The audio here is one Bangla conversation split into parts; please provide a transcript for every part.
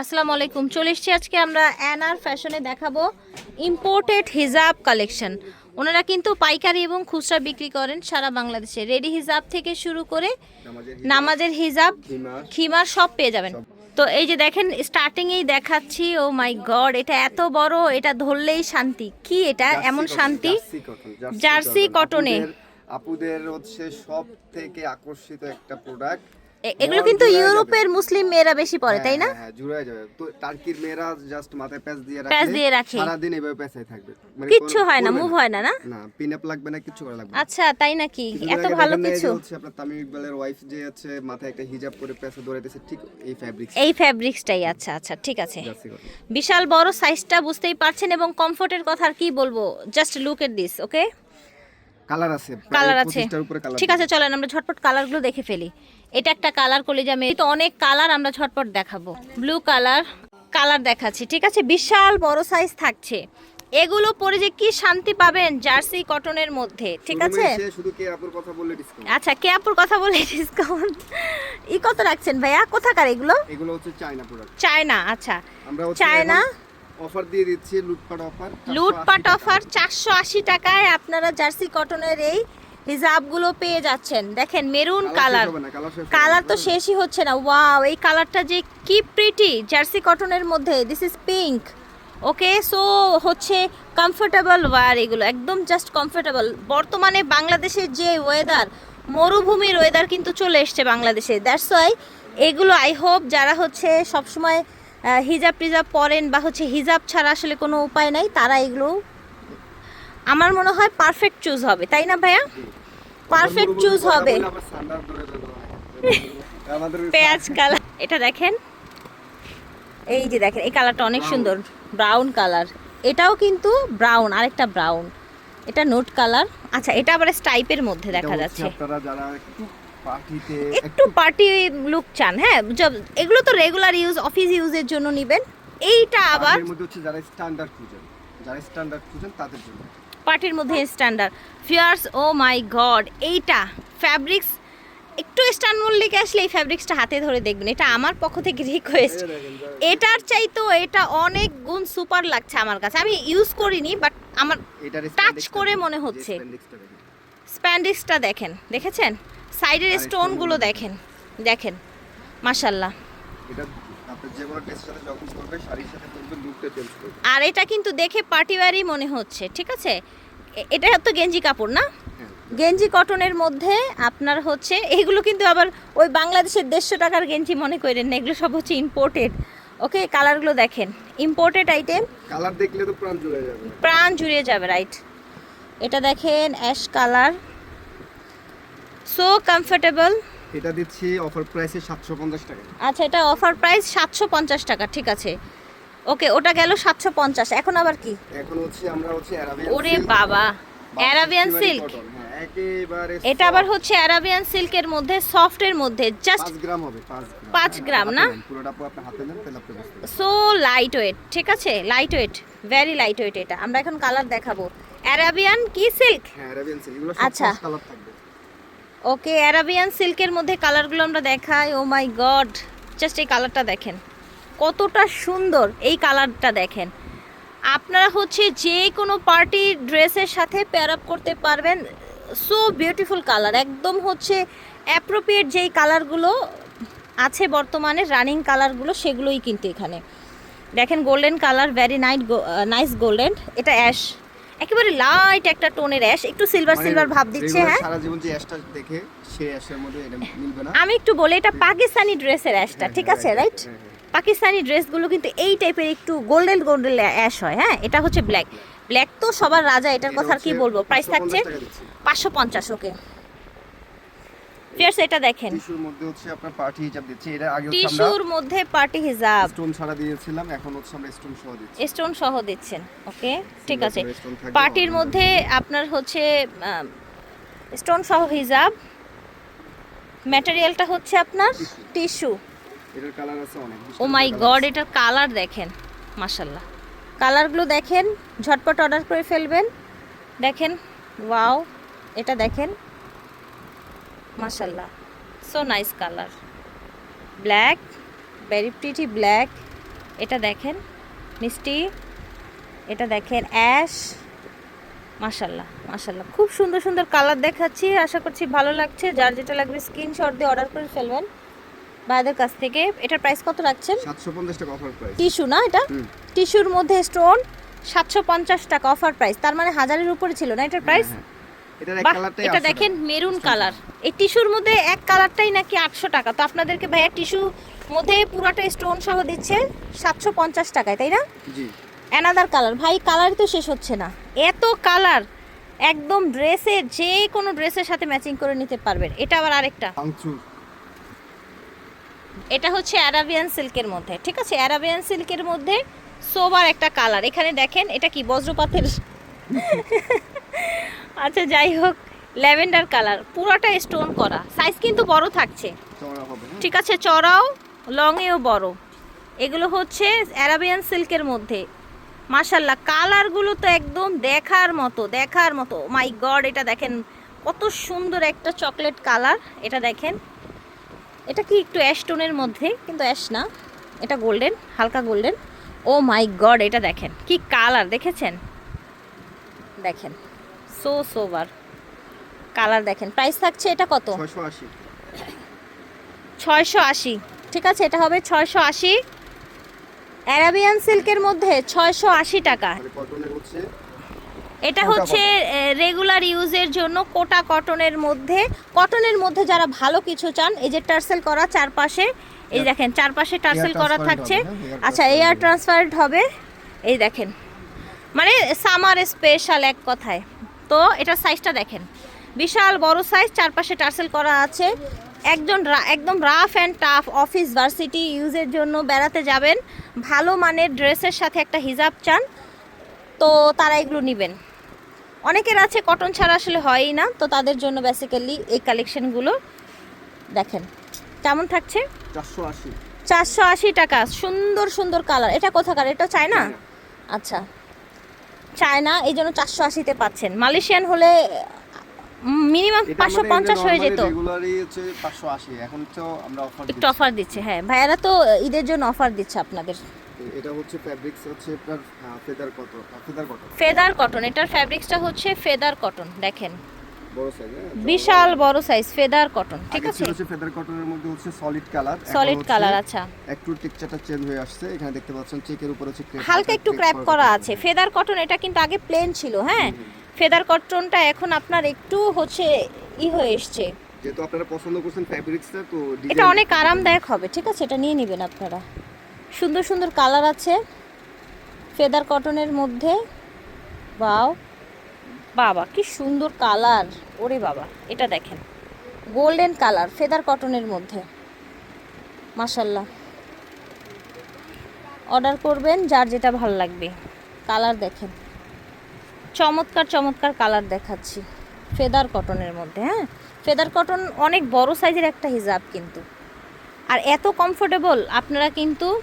আসসালামু আলাইকুম। চলে এসেছি আজকে আমরা অ্যানার ফ্যাশনে দেখাবো ইম্পোর্টেড হিজাব কালেকশন ওনারা কিন্তু পাইকারি এবং খুচরা বিক্রি করেন সারা বাংলাদেশে। রেডি হিজাব থেকে শুরু করে নামাজের হিজাব খিমার সব পেয়ে যাবেন। তো এই যে দেখেন স্টার্টিংয়েই দেখাচ্ছি ও মাই গড এটা এত বড় এটা ধরলেই শান্তি। কি এটা? এমন শান্তি? জার্সি কটনে আপুদের হচ্ছে সব থেকে আকর্ষিত একটা প্রোডাক্ট এগুলো কিন্তু ইউরোপের মুসলিম মেয়েরা বেশি পরে তাই না? হ্যাঁ জুড়ে যাবে। তো টার্কির মেয়েরা জাস্ট মাথায় প্যাচ দিয়ে রাখে প্যাচ দিয়ে রাখে। সারাদিন এভাবে প্যাচাই থাকবে। মানে কিচ্ছু হয় না মুভ হয় না না? না পিন আপ লাগবে না কিছু করা লাগবে আচ্ছা তাই নাকি? এত ভালো কিছু। হচ্ছে আপনার তামিম ইকবালের ওয়াইফ যে আছে মাথায় একটা হিজাব করে প্যাচে দৌড়াইতেছে ঠিক এই ফ্যাব্রিক এই ফ্যাব্রিক্সটাই আচ্ছা আচ্ছা ঠিক আছে। বিশাল বড় সাইজটা বুঝতেই পারছেন এবং কমফোর্টের কথা আর কি বলব? Just look at this okay colour আছে কালার আছে। ঠিক আছে চলেন আমরা ঝটপট কালারগুলো দেখে ফেলি। এটা একটা কালার কলিজা মেয়ে। তো অনেক কালার আমরা ঝটপট দেখাবো। ব্লু কালার কালার দেখাচ্ছি ঠিক আছে? বিশাল বড় সাইজ থাকছে। এগুলো পরে যে কি শান্তি পাবেন জার্সি কটনের মধ্যে ঠিক আছে? শুধু কে আপুর কথা বললে ডিসকাউন্ট আচ্ছা কে আপুর কথা বলে ডিসকাউন্ট ই কত রাখছেন ভাইয়া? কোথাকার এগুলো? এগুলো হচ্ছে চায়না প্রোডাক্ট চায়না আচ্ছা। চায়না? অফার দিয়ে দিচ্ছি লুটপাট অফার। লুটপাট অফার চারশো আশি টাকায় আপনারা জার্সি কটনের এই হিজাবগুলো পেয়ে যাচ্ছেন। দেখেন মেরুন কালার। কালার তো শেষই হচ্ছে না। ওয়াও এই কালারটা যে কি প্রিটি জার্সি কটনের মধ্যে this is pink okay so হচ্ছে কমফোর্টেবল ওয়ার এগুলো একদম জাস্ট কমফোর্টেবল বর্তমানে বাংলাদেশের যে ওয়েদার মরুভূমির ওয়েদার কিন্তু চলে এসছে বাংলাদেশে। দ্যাটস ওয়াই এগুলো আই হোপ যারা হচ্ছে সবসময় হিজাব টিজাব পরেন বা হচ্ছে হিজাব ছাড়া আসলে কোনো উপায় নাই তারা এগুলো আমার মনে হয় পারফেক্ট চুজ হবে তাই না ভাইয়া? পারফেক্ট চুজ হবে। পেঁয়াজ কালার এটা দেখেন। এই যে দেখেন এই কালারটা অনেক সুন্দর ব্রাউন কালার। এটাও কিন্তু ব্রাউন আরেকটা ব্রাউন এটা নোট কালার। আচ্ছা এটা আবার স্টাইপের মধ্যে দেখা যাচ্ছে। আপনারা যারা একটু পার্টিতে একটু পার্টি লুক চান হ্যাঁ? এগুলো তো রেগুলার ইউজ অফিস ইউজের জন্য নেবেন। এইটা আবার মধ্যে হচ্ছে যারা স্ট্যান্ডার্ড খুঁজেন যারা স্ট্যান্ডার্ড খুঁজেন তাদের জন্য। পার্টির মধ্যে standard fierce oh my god এইটা ফ্যাব্রিক্স একটু স্ট্যান্ড মল্লিকে আসলে এই ফ্যাব্রিক্সটা হাতে ধরে দেখবেন। এটা আমার পক্ষ থেকে রিকোয়েস্ট এটার চাইতো এটা অনেক গুণ সুপার লাগছে আমার কাছে। আমি ইউজ করিনি বাট আমার Touch করে মনে হচ্ছে। স্প্যান্ডিক্সটা দেখেন দেখেছেন? সাইডের স্টোনগুলো দেখেন। দেখেন মাশাল্লাহ আর এটা কিন্তু দেখে পার্টিওয়ারই মনে হচ্ছে ঠিক আছে? এটা তো গেঞ্জি কাপড় না? হ্যাঁ। গেঞ্জি কটনের মধ্যে আপনার হচ্ছে এগুলো কিন্তু আবার ওই বাংলাদেশের দেড়শো টাকার গেঞ্জি মনে করেন না এগুলো সব হচ্ছে ইম্পোর্টেড ওকে কালারগুলো দেখেন। ইম্পোর্টেড আইটেম কালার দেখলে তো প্রাণ চলে যাবে। প্রাণ জুড়িয়ে যাবে রাইট এটা দেখেন অ্যাশ কালার সো কমফোর্টেবল এটা দিচ্ছি অফার প্রাইসে সাতশো পঞ্চাশ টাকা। আচ্ছা এটা অফার প্রাইস সাতশো পঞ্চাশ টাকা ঠিক আছে। ওকে ওটা গেল সাতশো পঞ্চাশ এখন আবার কি? এখন হচ্ছে আমরা হচ্ছে অ্যারাবিয়ান ওরে বাবা অ্যারাবিয়ান সিল্ক হ্যাঁ এটা আবার হচ্ছে অ্যারাবিয়ান সিল্কের মধ্যে সফটের মধ্যে জাস্ট 5 গ্রাম হবে 5 গ্রাম। পাঁচ গ্রাম না? পুরোটা আপনি হাতে নেন তাহলে আপনি বুঝতে সো লাইট ওয়েট ঠিক আছে? Lightweight very lightweight এটা। আমরা এখন কালার দেখাবো। অ্যারাবিয়ান কি সিল্ক হ্যাঁ অ্যারাবিয়ান সিল্ক এগুলো আচ্ছা। সব কালার থাকবে ওকে অ্যারাবিয়ান সিল্কের মধ্যে কালারগুলো আমরা দেখাই। ও মাই গড জাস্ট এই কালারটা দেখেন। কতটা সুন্দর এই কালারটা দেখেন। আপনারা হচ্ছে যে কোনো পার্টি ড্রেসের সাথে পেয়ার আপ করতে পারবেন। সো বিউটিফুল কালার একদম হচ্ছে অ্যাপ্রোপ্রিয়েট যেই কালারগুলো আছে বর্তমানে রানিং কালারগুলো সেগুলোই কিন্তু এখানে। দেখেন golden colour very night nice golden এটা অ্যাশ একেবারে লাইট একটা টোনের অ্যাশ একটু সিলভার মানে সিলভার ভাব দিচ্ছে হ্যাঁ। সারা জীবন যে অ্যাশটা দেখে সেই অ্যাশের মধ্যে এটা মিলবে না। আমি একটু বলে এটা পাকিস্তানি ড্রেসের অ্যাশটা ঠিক আছে রাইট হ্যাঁ, হ্যাঁ। পাকিস্তানি ড্রেসগুলো কিন্তু এই টাইপের একটু গোল্ডেন গোল্ডেন অ্যাশ হয় হ্যাঁ? এটা হচ্ছে ব্ল্যাক ব্ল্যাক তো সবার রাজা এটার কথা আর কি বলব? প্রাইস থাকছে। পাঁচশো পঞ্চাশ ওকে ফিয়ার্স এটা দেখেন। টিস্যুর মধ্যে হচ্ছে আপনার পার্টি দিচ্ছি এটা আগে হচ্ছে আমরা টিস্যুর মধ্যে পার্টি হিজাব। স্টোন ছাড়া দিয়েছিলাম এখন হচ্ছে আমরা স্টোন সহ দিচ্ছি। স্টোন সহ দিচ্ছেন ওকে ঠিক আছে। পার্টির মধ্যে আপনার হচ্ছে স্টোন সহ হিজাব। ম্যাটেরিয়ালটা হচ্ছে আপনার টিস্যু। এটার কালার আছে অনেক ও মাই গড এটার কালার দেখেন মাশাল্লাহ কালারগুলো দেখেন ঝটপট অর্ডার করে ফেলবেন। দেখেন ওয়াও এটা দেখেন। মাশাল্লাহ so nice colour black very pretty black এটা দেখেন মিষ্টি। এটা দেখেন অ্যাশ মাশাল্লাহ মাশাল্লাহ খুব সুন্দর সুন্দর কালার দেখাচ্ছি। আশা করছি ভালো লাগছে। যার যেটা লাগবে স্ক্রিনশট দিয়ে অর্ডার করে ফেলবেন। ভাইদের কাছ থেকে। এটার প্রাইস কত রাখছেন? সাতশো পঞ্চাশ টাকা অফার প্রাইস টিস্যু না এটা? টিস্যুর মধ্যে স্টোন সাতশো পঞ্চাশ টাকা অফার প্রাইস তার মানে হাজারের উপরে ছিল না এটার প্রাইস এটা দেখেন মেরুন কালার। এই টিস্যুর মধ্যে এক কালারটাই নাকি আটশো টাকা। তো আপনাদেরকে ভাইয়া টিস্যু মধ্যে পুরাটা স্টোন সহ দিচ্ছে সাতশো পঞ্চাশ টাকায় তাই না? অ্যানাদার কালার ভাই কালার তো শেষ হচ্ছে না। এত কালার একদম ড্রেসের যে কোনো ড্রেসের সাথে ম্যাচিং করে নিতে পারবেন। এটা আবার আরেকটা। এটা হচ্ছে অ্যারাবিয়ান সিল্কের মধ্যে। ঠিক আছে? অ্যারাবিয়ান সিল্কের মধ্যে সোবার একটা কালার এখানে দেখেন এটা কি? বজ্রপাতের? আচ্ছা যাই হোক ল্যাভেন্ডার কালার পুরোটা স্টোন করা। সাইজ কিন্তু বড় থাকছে। হ্যাঁ? ঠিক আছে চড়াও লংয়েও বড়। এগুলো হচ্ছে অ্যারাবিয়ান সিল্কের মধ্যে। মাশাল্লাহ কালারগুলো তো একদম দেখার মতো দেখার মতো। মাই গড এটা দেখেন কত সুন্দর একটা চকলেট কালার এটা দেখেন। এটা কি একটু অ্যাশ টোনের মধ্যে কিন্তু অ্যাশ না। এটা গোল্ডেন হালকা গোল্ডেন ও মাই গড এটা দেখেন কি কালার দেখেছেন? দেখেন। সো সোবার কালার দেখেন। প্রাইস থাকছে এটা কত? ছয়শো আশি। ঠিক আছে এটা হবে ছয়শো আশি। অ্যারাবিয়ান সিল্কের মধ্যে ছয়শো আশি টাকা। এটা হচ্ছে রেগুলার ইউজের জন্য কোটা কটনের মধ্যে। কটনের মধ্যে যারা ভালো কিছু চান এই যে টার্সেল করা চারপাশে এই দেখেন চারপাশে টার্সেল করা থাকছে। হ্যাঁ, আচ্ছা এয়ার হবে। ট্রান্সপারেন্ট হবে। এই দেখেন। মানে সামার স্পেশাল এক কথায়। তো এটার সাইজটা দেখেন। বিশাল বড় সাইজ চারপাশে টার্সেল করা আছে। একজন একদম rough and tough office varsity ইউজের জন্য বেড়াতে যাবেন। ভালো মানের ড্রেসের সাথে একটা হিজাব চান তো তারা এগুলো নেবেন। অনেকের আছে কটন ছাড়া আসলে হয়ই না তো তাদের জন্য বেসিক্যালি এই কালেকশনগুলো দেখেন কেমন থাকছে? চারশো আশি। চারশো আশি টাকা সুন্দর সুন্দর কালার এটা কোথাকার? এটা চায়না? চায়না। আচ্ছা। চায়না এই জন্য চারশো আশিতে পাচ্ছেন। মালয়েশিয়ান হলে মিনিমাম পাঁচশো পঞ্চাশ হয়ে যেত। এখন তো আমরা অফার একটু অফার দিচ্ছে হ্যাঁ। ভাইয়ারা তো ঈদের জন্য অফার দিচ্ছে আপনাদের। এটা হচ্ছে ফ্যাব্রিক্স হচ্ছে feather cotton feather cotton feather cotton এটার ফ্যাব্রিক্সটা হচ্ছে ফেদার কটন দেখেন। বিশাল বড় সাইজ ফেদার কটন ঠিক আছে? ফেদার কটনের মধ্যে হচ্ছে সলিড কালার সলিড কালার আচ্ছা। একটু টেক্সচারটা চেঞ্জ হয়ে আসছে এখানে দেখতে পাচ্ছেন চেকের উপর হচ্ছে হালকা একটু ক্র্যাপ করা করা আছে। ফেদার কটন এটা কিন্তু আগে প্লেন ছিল হ্যাঁ? ফেদার কটনটা এখন আপনার একটু হচ্ছে ই হয়ে এসছে। যেহেতু আপনারা পছন্দ করছেন ফ্যাব্রিক্সটা তো এটা অনেক আরামদায়ক হবে ঠিক আছে? এটা নিয়ে নেবেন আপনারা। সুন্দর সুন্দর কালার আছে। ফেদার কটনের মধ্যে। বাও বাবা, কি সুন্দর কালার। ওরে বাবা, এটা দেখেন। গোল্ডেন কালার ফেদার কটনের মধ্যে। মাশাল্লাহ অর্ডার করবেন যার যেটা ভালো লাগবে। কালার দেখেন। চমৎকার চমৎকার কালার দেখাচ্ছি। ফেদার কটনের মধ্যে হ্যাঁ? ফেদার কটন অনেক বড় সাইজের একটা হিজাব কিন্তু। আর এত কমফোর্টেবল আপনারা কিন্তু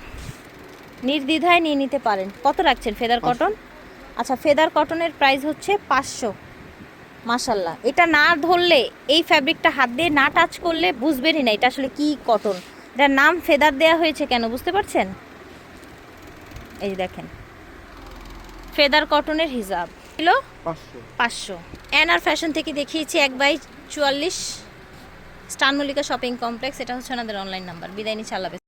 নির্দ্বিধায় নিয়ে নিতে পারেন। কত রাখছেন ফেদার কটন আচ্ছা ফেদার কটনের প্রাইস হচ্ছে পাঁচশো। মাশাল্লাহ এটা না ধরলে এই ফ্যাব্রিকটা হাত দিয়ে না টাচ করলে বুঝবেনই না এটা আসলে কি কটন এটার নাম ফেদার দেয়া হয়েছে কেন বুঝতে পারছেন? এই যে দেখেন। ফেদার কটনের হিজাব। ছিল পাঁচশো। এনআর ফ্যাশন থেকে দেখিয়েছি এক বাই চুয়াল্লিশ। স্টান মল্লিকা শপিং কমপ্লেক্স এটা হচ্ছে ওনাদের অনলাইন নাম্বার বিদায় নিচ্ছে আল্লাহ।